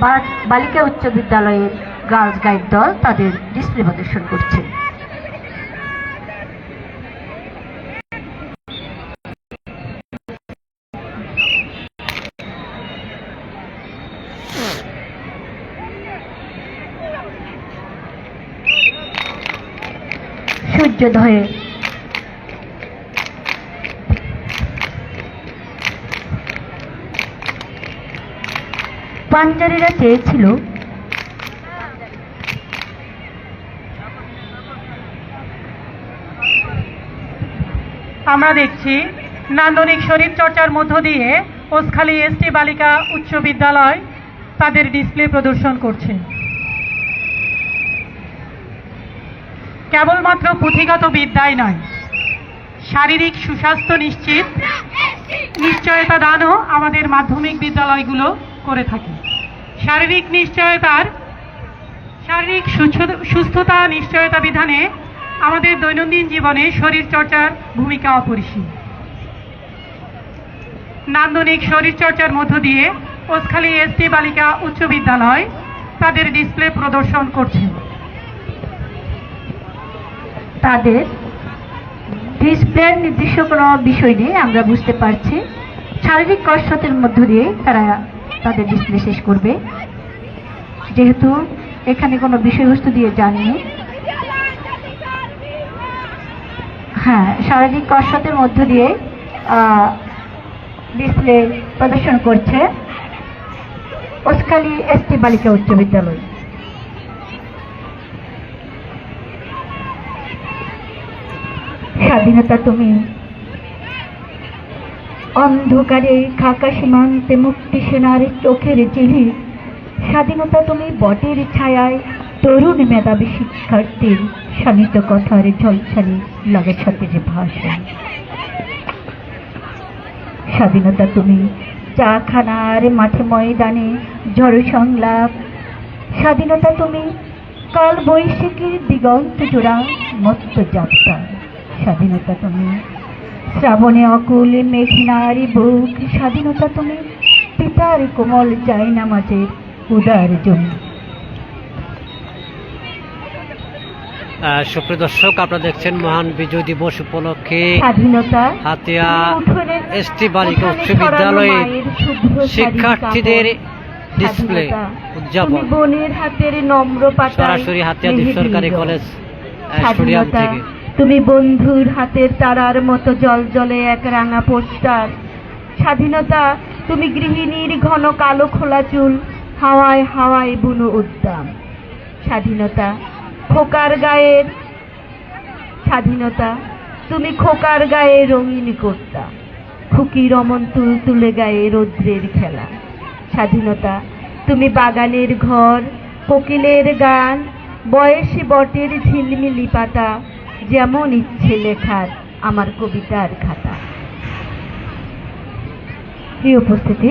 বা- বালিকা উচ্চ বিদ্যালয়ের গার্লস গাইড দল তাদের ডিসপ্লে প্রদর্শন করছে। সূর্যোদয়ে পাঞ্জারিরা চেয়েছিল। আমরা দেখছি নান্দনিক শরীর চর্চার মধ্য দিয়ে ওসখালী এসটি বালিকা উচ্চ বিদ্যালয় তাদের ডিসপ্লে প্রদর্শন করছে। কেবলমাত্র পুঁথিগত বিদ্যায় নয়, শারীরিক সুস্বাস্থ্য নিশ্চিত। নিশ্চয়তা দানও আমাদের মাধ্যমিক বিদ্যালয়গুলো করে থাকে। শারীরিক নিশ্চয়তার শারীরিক সুস্থতা নিশ্চয়তা বিধানে আমাদের দৈনন্দিন জীবনে শরীর চর্চার ভূমিকা অপরিসীম। নান্দনিক শরীর চর্চার মধ্য দিয়ে ওসখালী এসটি বালিকা উচ্চ বিদ্যালয় তাদের ডিসপ্লে প্রদর্শন করছে। তাদের ডিসপ্লের নির্দিষ্ট কোনো বিষয় নেই আমরা বুঝতে পারছি। শারীরিক কসরতের মধ্য দিয়ে তারা তাদের ডিসপ্লে শেষ করবে। যেহেতু এখানে কোনো বিষয়বস্তু দিয়ে জানিয়ে হ্যাঁ শারীরিক কসরতের মধ্য দিয়ে ডিসপ্লে প্রদর্শন করছে ওসখালী এসটি বালিকা উচ্চ বিদ্যালয়। স্বাধীনতা তুমি অন্ধকারে খাকা সীমান্তে মুক্তি সেনার চোখের চিলি স্বাধীনতা তুমি বটের ছায়ায়, তরুণ মেধাবী শিক্ষার্থীর শানিত কথার ঝলসানি লাগে সতেজ ভাষণ স্বাধীনতা তুমি চা খানার মাঠে ময়দানে ঝড় সংলাপ। স্বাধীনতা তুমি কাল বৈশাখীর দিগন্ত জোড়া মত্ত যাত্রা। স্বাধীনতা তুমি শ্রাবণে অকুল মেঘনারি বুক স্বাধীনতা তুমি পিতার কোমল চাই নামাজের উদার আহ, সুপ্রিয় দর্শক আপনারা দেখছেন মহান বিজয় দিবস উপলক্ষে হাতিয়া এসটি বালিকা উচ্চ বিদ্যালয়ের শিক্ষার্থীদের ডিসপ্লে উদযাপন। বোনের হাতের নম্র সরাসরি হাতিয়া সরকারি কলেজ স্টেডিয়াম থেকে। তুমি বন্ধুর হাতের তারার মতো জল জলে এক রাঙা পোস্টার। স্বাধীনতা, তুমি গৃহিণীর ঘন কালো খোলা চুল, হাওয়ায় হাওয়ায় বুনো উদ্যাম স্বাধীনতা, খোকার গায়ের, স্বাধীনতা, তুমি খোকার গায়ে রঙিন করতা। খুকি রমন তুল তুলে গায়ে রৌদ্রের খেলা। স্বাধীনতা, তুমি বাগানের ঘর, কোকিলের গান, বয়সী বটের ঝিলমিলি পাতা যেমন ইচ্ছে লেখার আমার কবিতার খাতা। প্রিয় উপস্থিতি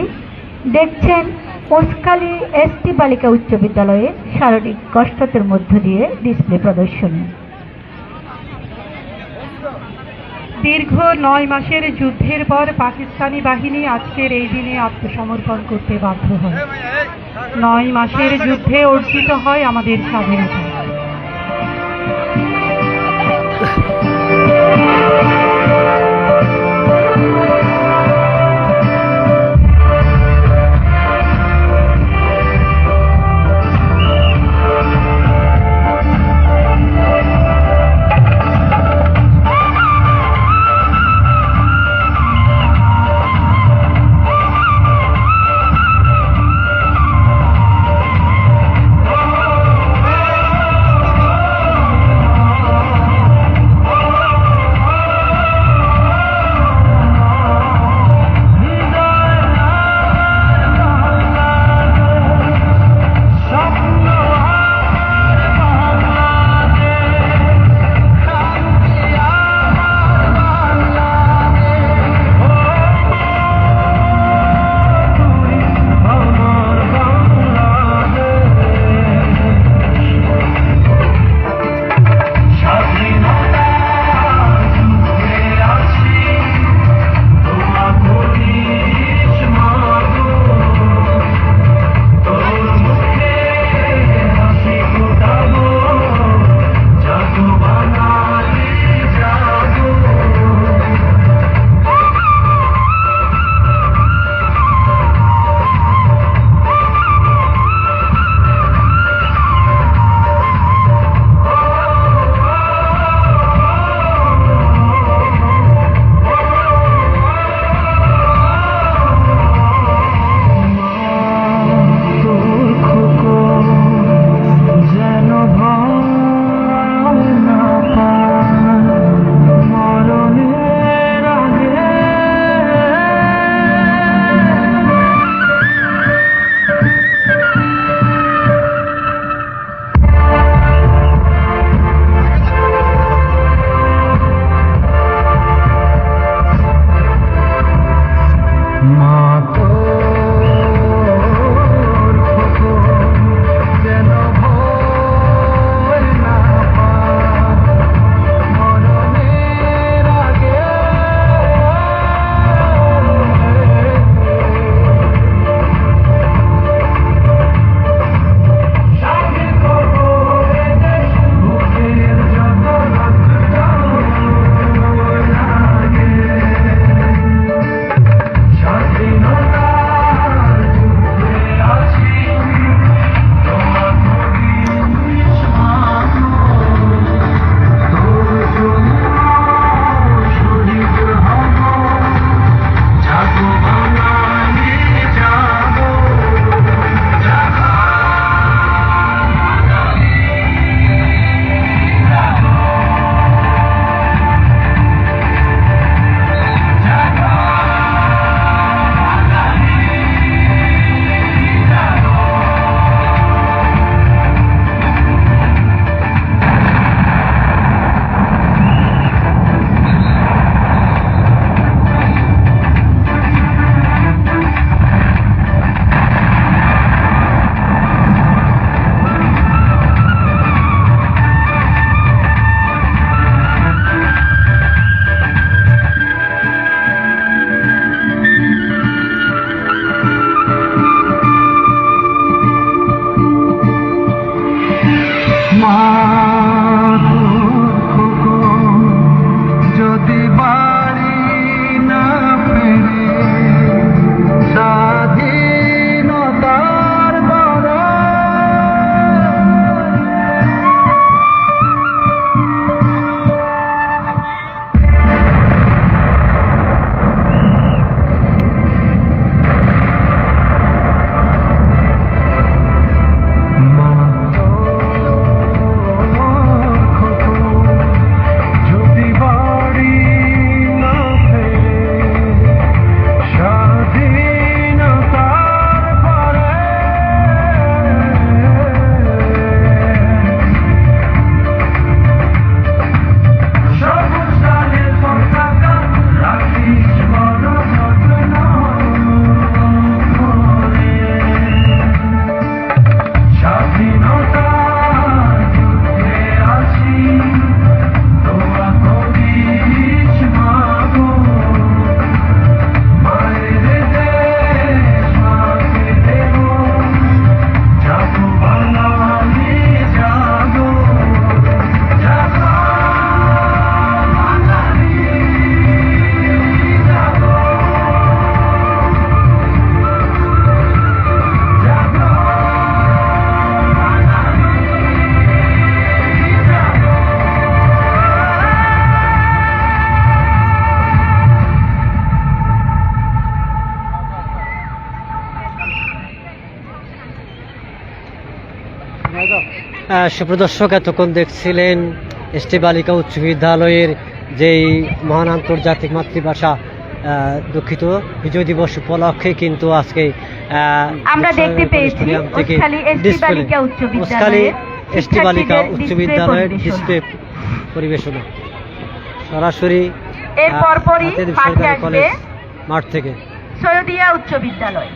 দেখছেন ওসকালী এসটি বালিকা উচ্চ বিদ্যালয়ে শারীরিক কষ্টতের মধ্য দিয়ে ডিসপ্লে প্রদর্শনী। দীর্ঘ নয় মাসের যুদ্ধের পর পাকিস্তানি বাহিনী আজকের এই দিনে আত্মসমর্পণ করতে বাধ্য হয়। নয় মাসের যুদ্ধে অর্জিত হয় আমাদের স্বাধীনতা। সুপ্রদর্শক এতক্ষণ দেখছিলেন এসটি বালিকা উচ্চ বিদ্যালয়ের যেই মহান আন্তর্জাতিক মাতৃভাষা দুঃখিত। বিজয় দিবস উপলক্ষে কিন্তু আজকে আমরা দেখতে পেয়েছি এসটি বালিকা উচ্চ বিদ্যালয়ের। ডিসপ্লে পরিবেশনা। সরাসরি এর পরপরই মাঠ থেকে। সৈয়দিয়া উচ্চ বিদ্যালয়।